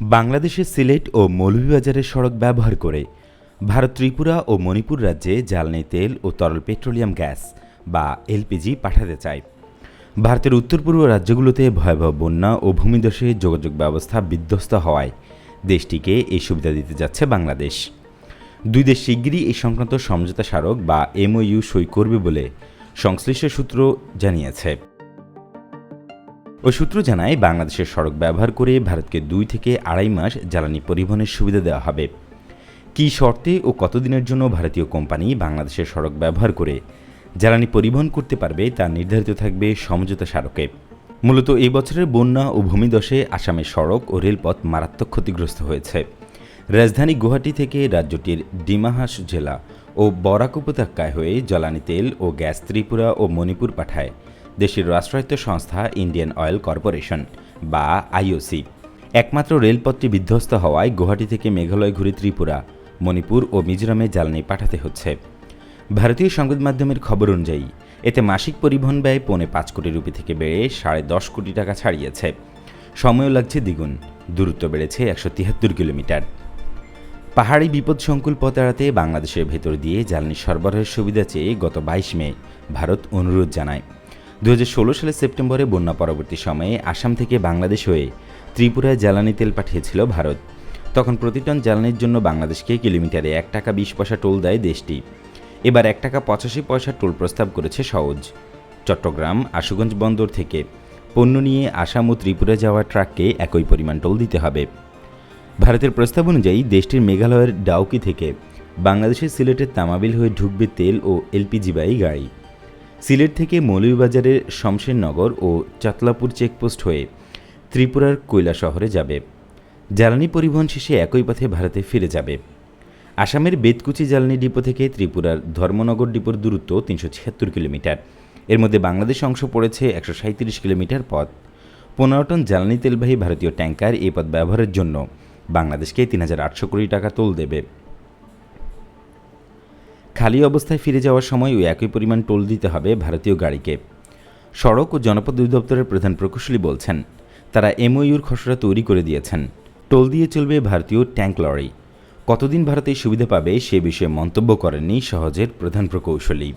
বাংলাদেশের সিলেট ও মৌলভীবাজারের সড়ক ব্যবহার করে ভারত ত্রিপুরা ও মণিপুর রাজ্যে জ্বালানি তেল ও তরল পেট্রোলিয়াম গ্যাস বা এলপিজি পাঠাতে চায়। ভারতের উত্তর পূর্ব রাজ্যগুলোতে ভয়াবহ বন্যা ও ভূমিধসে যোগাযোগ ব্যবস্থা বিধ্বস্ত হওয়ায় দেশটিকে এই সুবিধা দিতে যাচ্ছে বাংলাদেশ। দুই দেশ শিগগিরই এই সংক্রান্ত সমঝোতা স্মারক বা এমওইউ সই করবে বলে সংশ্লিষ্ট সূত্র জানিয়েছে। ওই সূত্র জানায়, বাংলাদেশের সড়ক ব্যবহার করে ভারতকে দুই থেকে আড়াই মাস জ্বালানি পরিবহনের সুবিধা দেওয়া হবে। কী শর্তে ও কতদিনের জন্য ভারতীয় কোম্পানি বাংলাদেশের সড়ক ব্যবহার করে জ্বালানি পরিবহন করতে পারবে তা নির্ধারিত থাকবে সমঝোতা স্মারকে। মূলত এই বছরের বন্যা ও ভূমিদশে আসামের সড়ক ও রেলপথ মারাত্মক ক্ষতিগ্রস্ত হয়েছে। রাজধানী গুয়াহাটি থেকে রাজ্যটির ডিমাহাস জেলা ও বরাক উপত্যকায় হয়ে জ্বালানি তেল ও গ্যাস ত্রিপুরা ও মণিপুর পাঠায়। দেশের রাষ্ট্রায়ত্ত সংস্থা ইন্ডিয়ান অয়েল কর্পোরেশন, বা আইওসি একমাত্র রেলপথটি বিধ্বস্ত হওয়ায় গুয়াহাটি থেকে মেঘালয় ঘুরে ত্রিপুরা, মণিপুর ও মিজোরামে জ্বালানি পাঠাতে হচ্ছে। ভারতীয় সংবাদ মাধ্যমের খবর অনুযায়ী, এতে মাসিক পরিবহন ব্যয় পৌনে পাঁচ কোটি রুপি থেকে বেড়ে সাড়ে দশ কোটি টাকা ছাড়িয়েছে। সময়ও লাগছে দ্বিগুণ, দূরত্ব বেড়েছে একশো তিয়াত্তর কিলোমিটার। পাহাড়ি বিপদসংকুল পথ এড়াতে বাংলাদেশের ভেতর দিয়ে জ্বালানি সরবরাহের সুবিধা চেয়ে গত বাইশ মে ভারত অনুরোধ জানায়। দু হাজার ষোলো সালের সেপ্টেম্বরে বন্যা পরবর্তী সময়ে আসাম থেকে বাংলাদেশ হয়ে ত্রিপুরায় জ্বালানি তেল পাঠিয়েছিল ভারত। তখন প্রতি টন জ্বালানির জন্য বাংলাদেশকে কিলোমিটারে এক টাকা বিশ পয়সা টোল দেয় দেশটি। এবার এক টাকা পঁচাশি পয়সা টোল প্রস্তাব করেছে সহজ। চট্টগ্রাম, আশুগঞ্জ বন্দর থেকে পণ্য নিয়ে আসাম ও ত্রিপুরা যাওয়া ট্রাককে একই পরিমাণ টোল দিতে হবে। ভারতের প্রস্তাব অনুযায়ী দেশটির মেঘালয়ের ডাউকি থেকে বাংলাদেশের সিলেটের তামাবিল হয়ে ঢুকবে তেল ও এলপিজি বাই গাড়ি। সিলেট থেকে মৌলভীবাজারের শমশেরনগর ও চাতলাপুর চেকপোস্ট হয়ে ত্রিপুরার কৈলা শহরে যাবে। জ্বালানি পরিবহন শেষে একই পথে ভারতে ফিরে যাবে। আসামের বেতকুচি জ্বালানি ডিপো থেকে ত্রিপুরার ধর্মনগর ডিপোর দূরত্ব তিনশো ছিয়াত্তর কিলোমিটার। এর মধ্যে বাংলাদেশ অংশ পড়েছে একশো সাঁত্রিশ কিলোমিটার পথ। পনেরো টন জ্বালানি তেলবাহী ভারতীয় ট্যাঙ্কার এই পথ ব্যবহারের জন্য বাংলাদেশকে তিন হাজার আটশো কোটি টাকা তোল দেবে। খালি অবস্থায় ফিরে যাওয়ার সময় ওই একই পরিমাণ টোল দিতে হবে ভারতীয় গাড়িকে। সড়ক ও জনপদ অধিদপ্তরের প্রধান প্রকৌশলী বলছেন, তারা এমওইউর খসড়া তৈরি করে দিয়েছেন। টোল দিয়ে চলবে ভারতীয় ট্যাঙ্ক লরি। কতদিন ভারতে সুবিধা পাবে সে বিষয়ে মন্তব্য করেননি সহজের প্রধান প্রকৌশলী।